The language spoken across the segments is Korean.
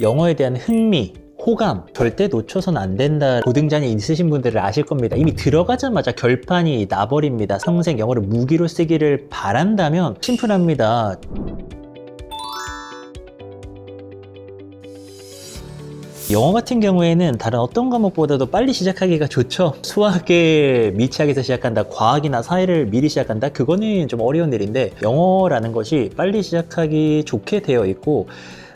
영어에 대한 흥미, 호감 절대 놓쳐선 안 된다. 고등자녀 있으신 분들은 아실 겁니다. 이미 들어가자마자 결판이 나버립니다. 평생 영어를 무기로 쓰기를 바란다면 심플합니다. 영어 같은 경우에는 다른 어떤 과목보다도 빨리 시작하기가 좋죠. 수학에 미치학에서 시작한다, 과학이나 사회를 미리 시작한다, 그거는 좀 어려운 일인데 영어라는 것이 빨리 시작하기 좋게 되어 있고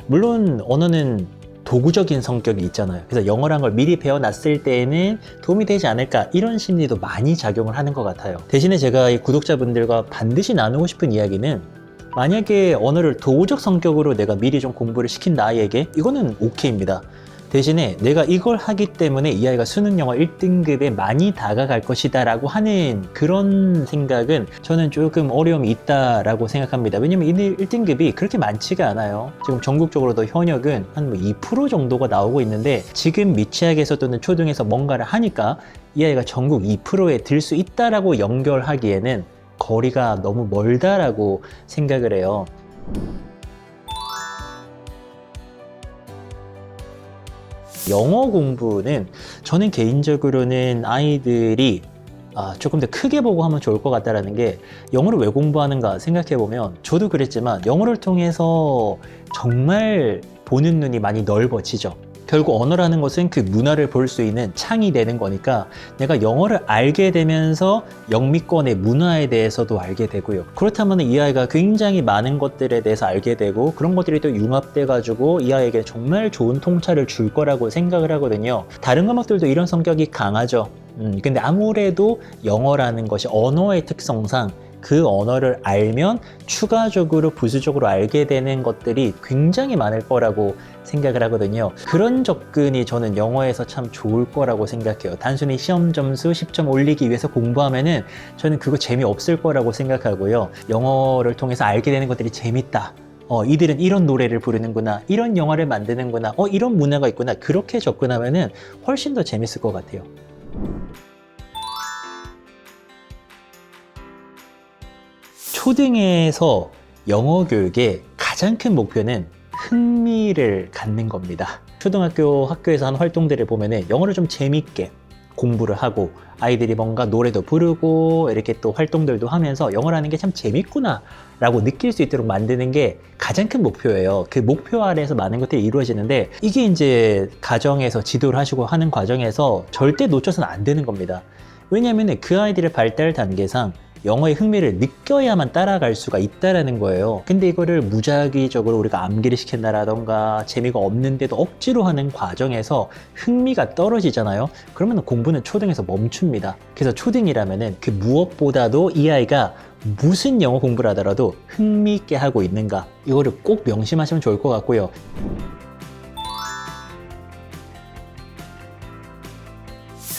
물론 언어는 도구적인 성격이 있잖아요. 그래서 영어란 걸 미리 배워놨을 때에는 도움이 되지 않을까 이런 심리도 많이 작용을 하는 것 같아요. 대신에 제가 이 구독자분들과 반드시 나누고 싶은 이야기는 만약에 언어를 도구적 성격으로 내가 미리 좀 공부를 시킨 나에게 이거는 오케이입니다. 대신에 내가 이걸 하기 때문에 이 아이가 수능 영어 1등급에 많이 다가갈 것이다 라고 하는 그런 생각은 저는 조금 어려움이 있다라고 생각합니다. 왜냐면 이 1등급이 그렇게 많지가 않아요. 지금 전국적으로도 현역은 한 2% 정도가 나오고 있는데 지금 미취학에서 또는 초등에서 뭔가를 하니까 이 아이가 전국 2%에 들 수 있다라고 연결하기에는 거리가 너무 멀다라고 생각을 해요. 영어 공부는 저는 개인적으로는 아이들이 아, 조금 더 크게 보고 하면 좋을 것 같다라는 게 영어를 왜 공부하는가 생각해 보면 저도 그랬지만 영어를 통해서 정말 보는 눈이 많이 넓어지죠. 결국 언어라는 것은 그 문화를 볼 수 있는 창이 되는 거니까 내가 영어를 알게 되면서 영미권의 문화에 대해서도 알게 되고요. 그렇다면 이 아이가 굉장히 많은 것들에 대해서 알게 되고 그런 것들이 또 융합돼 가지고 이 아이에게 정말 좋은 통찰을 줄 거라고 생각을 하거든요. 다른 과목들도 이런 성격이 강하죠. 음, 근데 아무래도 영어라는 것이 언어의 특성상 그 언어를 알면 추가적으로 부수적으로 알게 되는 것들이 굉장히 많을 거라고 생각을 하거든요. 그런 접근이 저는 영어에서 참 좋을 거라고 생각해요. 단순히 시험 점수 10점 올리기 위해서 공부하면은 저는 그거 재미없을 거라고 생각하고요. 영어를 통해서 알게 되는 것들이 재밌다. 어, 이들은 이런 노래를 부르는구나. 이런 영화를 만드는구나. 어, 이런 문화가 있구나. 그렇게 접근하면은 훨씬 더 재밌을 것 같아요. 초등에서 영어 교육의 가장 큰 목표는 흥미를 갖는 겁니다. 초등학교 학교에서 한 활동들을 보면은 영어를 좀 재밌게 공부를 하고 아이들이 뭔가 노래도 부르고 이렇게 또 활동들도 하면서 영어라는 게 참 재밌구나 라고 느낄 수 있도록 만드는 게 가장 큰 목표예요. 그 목표 아래에서 많은 것들이 이루어지는데 이게 이제 가정에서 지도를 하시고 하는 과정에서 절대 놓쳐서는 안 되는 겁니다. 왜냐하면 그 아이들의 발달 단계상 영어의 흥미를 느껴야만 따라갈 수가 있다라는 거예요. 근데 이거를 무작위적으로 우리가 암기를 시킨다라던가 재미가 없는데도 억지로 하는 과정에서 흥미가 떨어지잖아요. 그러면 공부는 초등에서 멈춥니다. 그래서 초등이라면은 그 무엇보다도 이 아이가 무슨 영어 공부를 하더라도 흥미있게 하고 있는가 이거를 꼭 명심하시면 좋을 것 같고요.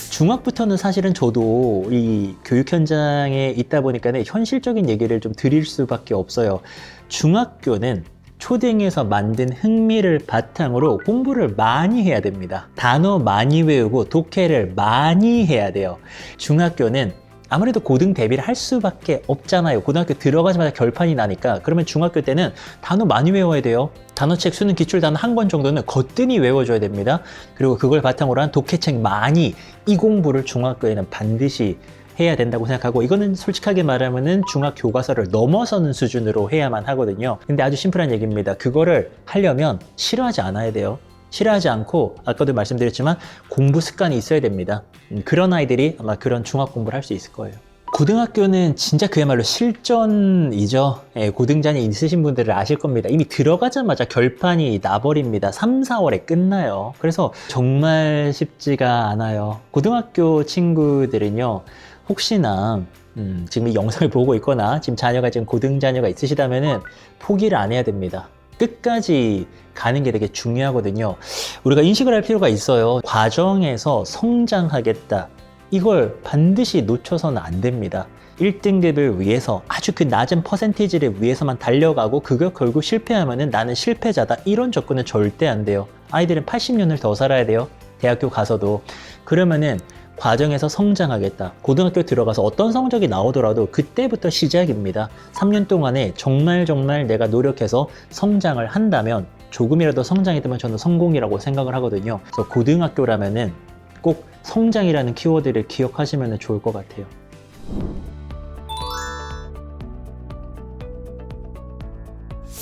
중학부터는 사실은 저도 이 교육 현장에 있다 보니까 현실적인 얘기를 좀 드릴 수밖에 없어요. 중학교는 초등에서 만든 흥미를 바탕으로 공부를 많이 해야 됩니다. 단어 많이 외우고 독해를 많이 해야 돼요. 중학교는 아무래도 고등 대비를 할 수밖에 없잖아요. 고등학교 들어가자마자 결판이 나니까. 그러면 중학교 때는 단어 많이 외워야 돼요. 단어책 수능 기출 단어 한권 정도는 거뜬히 외워줘야 됩니다. 그리고 그걸 바탕으로 한 독해책 많이 이 공부를 중학교에는 반드시 해야 된다고 생각하고 이거는 솔직하게 말하면은 중학 교과서를 넘어서는 수준으로 해야만 하거든요. 근데 아주 심플한 얘기입니다. 그거를 하려면 싫어하지 않아야 돼요. 싫어하지 않고 아까도 말씀드렸지만 공부 습관이 있어야 됩니다. 음, 그런 아이들이 아마 그런 중학 공부를 할 수 있을 거예요. 고등학교는 진짜 그야말로 실전이죠. 예, 고등자녀 있으신 분들은 아실 겁니다. 이미 들어가자마자 결판이 나버립니다. 3, 4월에 끝나요. 그래서 정말 쉽지가 않아요. 고등학교 친구들은요, 혹시나 음, 지금 이 영상을 보고 있거나 지금 자녀가 지금 고등자녀가 있으시다면은 포기를 안 해야 됩니다. 끝까지 가는 게 되게 중요하거든요. 우리가 인식을 할 필요가 있어요. 과정에서 성장하겠다. 이걸 반드시 놓쳐서는 안 됩니다. 1등급을 위해서 아주 그 낮은 퍼센티지를 위해서만 달려가고 그거 결국 실패하면은 나는 실패자다. 이런 접근은 절대 안 돼요. 아이들은 80년을 더 살아야 돼요. 대학교 가서도. 그러면은 과정에서 성장하겠다. 고등학교 들어가서 어떤 성적이 나오더라도 그때부터 시작입니다. 3년 동안에 정말 정말 내가 노력해서 성장을 한다면 조금이라도 성장이 되면 저는 성공이라고 생각을 하거든요. 그래서 고등학교라면은 꼭 성장이라는 키워드를 기억하시면 좋을 것 같아요.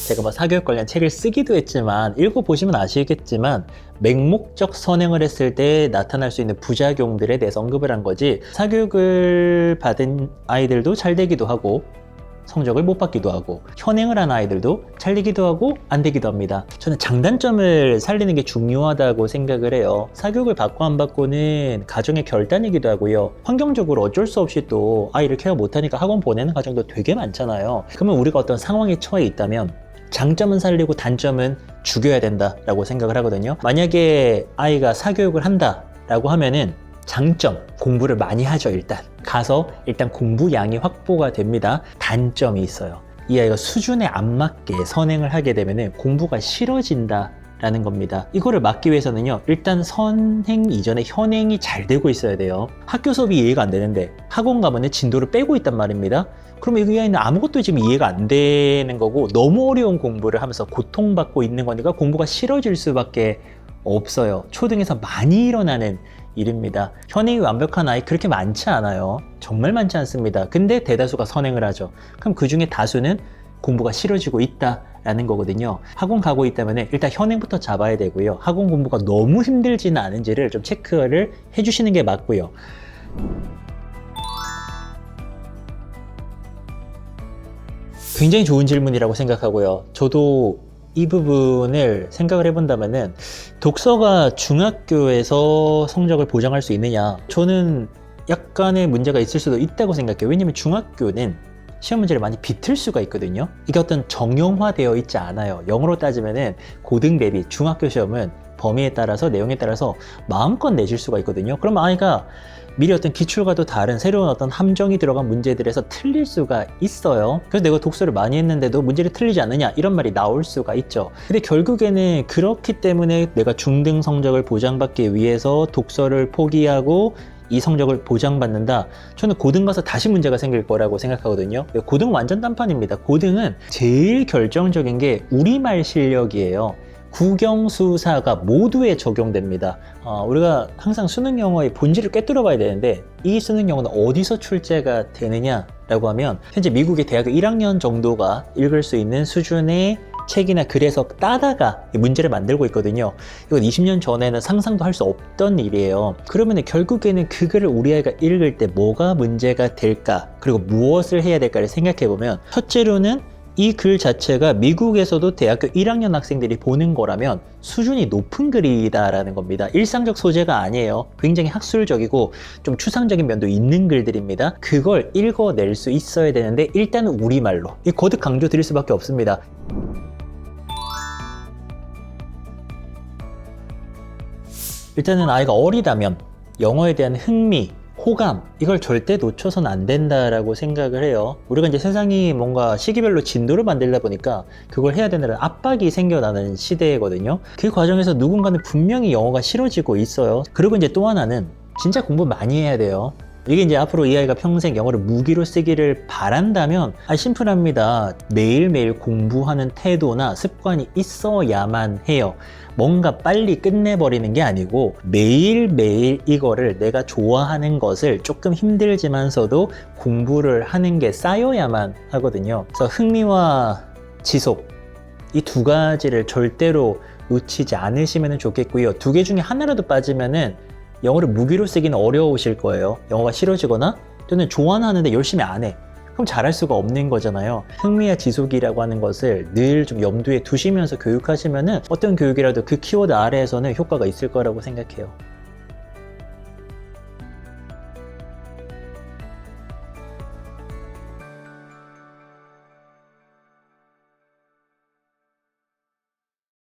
제가 뭐 사교육 관련 책을 쓰기도 했지만 읽어보시면 아시겠지만 맹목적 선행을 했을 때 나타날 수 있는 부작용들에 대해서 언급을 한 거지 사교육을 받은 아이들도 잘 되기도 하고 성적을 못 받기도 하고 현행을 한 아이들도 잘 되기도 하고 안 되기도 합니다. 저는 장단점을 살리는 게 중요하다고 생각을 해요. 사교육을 받고 안 받고는 가정의 결단이기도 하고요. 환경적으로 어쩔 수 없이 또 아이를 케어 못하니까 학원 보내는 가정도 되게 많잖아요. 그러면 우리가 어떤 상황에 처해 있다면 장점은 살리고 단점은 죽여야 된다라고 생각을 하거든요. 만약에 아이가 사교육을 한다라고 하면은 장점 공부를 많이 하죠 일단. 가서 일단 공부 양이 확보가 됩니다. 단점이 있어요. 이 아이가 수준에 안 맞게 선행을 하게 되면 공부가 싫어진다 라는 겁니다 이거를 막기 위해서는요 일단 선행 이전에 현행이 잘 되고 있어야 돼요 학교 수업이 이해가 안 되는데 학원 가면 진도를 빼고 있단 말입니다 그러면 이 아이는 아무것도 지금 이해가 안 되는 거고 너무 어려운 공부를 하면서 고통받고 있는 거니까 공부가 싫어질 수밖에 없어요 초등에서 많이 일어나는 일입니다. 현행이 완벽한 아이 그렇게 많지 않아요. 정말 많지 않습니다. 근데 대다수가 선행을 하죠. 그럼 그 중에 다수는 공부가 싫어지고 있다 라는 거거든요. 학원 가고 있다면 일단 현행부터 잡아야 되고요. 학원 공부가 너무 힘들지는 않은지를 좀 체크를 해주시는 게 맞고요. 굉장히 좋은 질문이라고 생각하고요. 저도 이 부분을 생각을 해본다면은 독서가 중학교에서 성적을 보장할 수 있느냐? 저는 약간의 문제가 있을 수도 있다고 생각해요. 왜냐면 중학교는 시험 문제를 많이 비틀 수가 있거든요. 이게 어떤 정형화되어 있지 않아요. 영어로 따지면은 고등 대비 중학교 시험은 범위에 따라서 내용에 따라서 마음껏 내실 수가 있거든요. 그럼 아이가 미리 어떤 기출과도 다른 새로운 어떤 함정이 들어간 문제들에서 틀릴 수가 있어요. 그래서 내가 독서를 많이 했는데도 문제를 틀리지 않느냐 이런 말이 나올 수가 있죠. 근데 결국에는 그렇기 때문에 내가 중등 성적을 보장받기 위해서 독서를 포기하고 이 성적을 보장받는다. 저는 고등 가서 다시 문제가 생길 거라고 생각하거든요. 고등 완전 딴판입니다. 고등은 제일 결정적인 게 우리말 실력이에요. 국영수사가 모두에 적용됩니다. 어, 우리가 항상 수능 영어의 본질을 꿰뚫어 봐야 되는데 이 수능 영어는 어디서 출제가 되느냐라고 하면 현재 미국의 대학교 1학년 정도가 읽을 수 있는 수준의 책이나 글에서 따다가 문제를 만들고 있거든요. 이건 20년 전에는 상상도 할 수 없던 일이에요. 그러면 결국에는 그 글을 우리 아이가 읽을 때 뭐가 문제가 될까? 그리고 무엇을 해야 될까를 생각해 보면 첫째로는 이글 자체가 미국에서도 대학교 1학년 학생들이 보는 거라면 수준이 높은 글이다라는 겁니다. 일상적 소재가 아니에요. 굉장히 학술적이고 좀 추상적인 면도 있는 글들입니다. 그걸 읽어낼 수 있어야 되는데 일단은 우리말로 이 거듭 강조 드릴 수밖에 없습니다. 일단은 아이가 어리다면 영어에 대한 흥미, 호감 이걸 절대 놓쳐선 안 된다라고 생각을 해요. 우리가 이제 세상이 뭔가 시기별로 진도를 만들다 보니까 그걸 해야 된다는 압박이 생겨나는 시대거든요. 그 과정에서 누군가는 분명히 영어가 싫어지고 있어요. 그리고 이제 또 하나는 진짜 공부 많이 해야 돼요. 이게 이제 앞으로 이 아이가 평생 영어를 무기로 쓰기를 바란다면 아 심플합니다. 매일매일 공부하는 태도나 습관이 있어야만 해요. 뭔가 빨리 끝내버리는 게 아니고 매일매일 이거를 내가 좋아하는 것을 조금 힘들지만서도 공부를 하는 게 쌓여야만 하거든요. 그래서 흥미와 지속 이 두 가지를 절대로 놓치지 않으시면 좋겠고요. 두 개 중에 하나라도 빠지면은 영어를 무기로 쓰기는 어려우실 거예요. 영어가 싫어지거나 또는 좋아하는데 열심히 안 해. 그럼 잘할 수가 없는 거잖아요. 흥미와 지속이라고 하는 것을 늘 좀 염두에 두시면서 교육하시면은 어떤 교육이라도 그 키워드 아래에서는 효과가 있을 거라고 생각해요.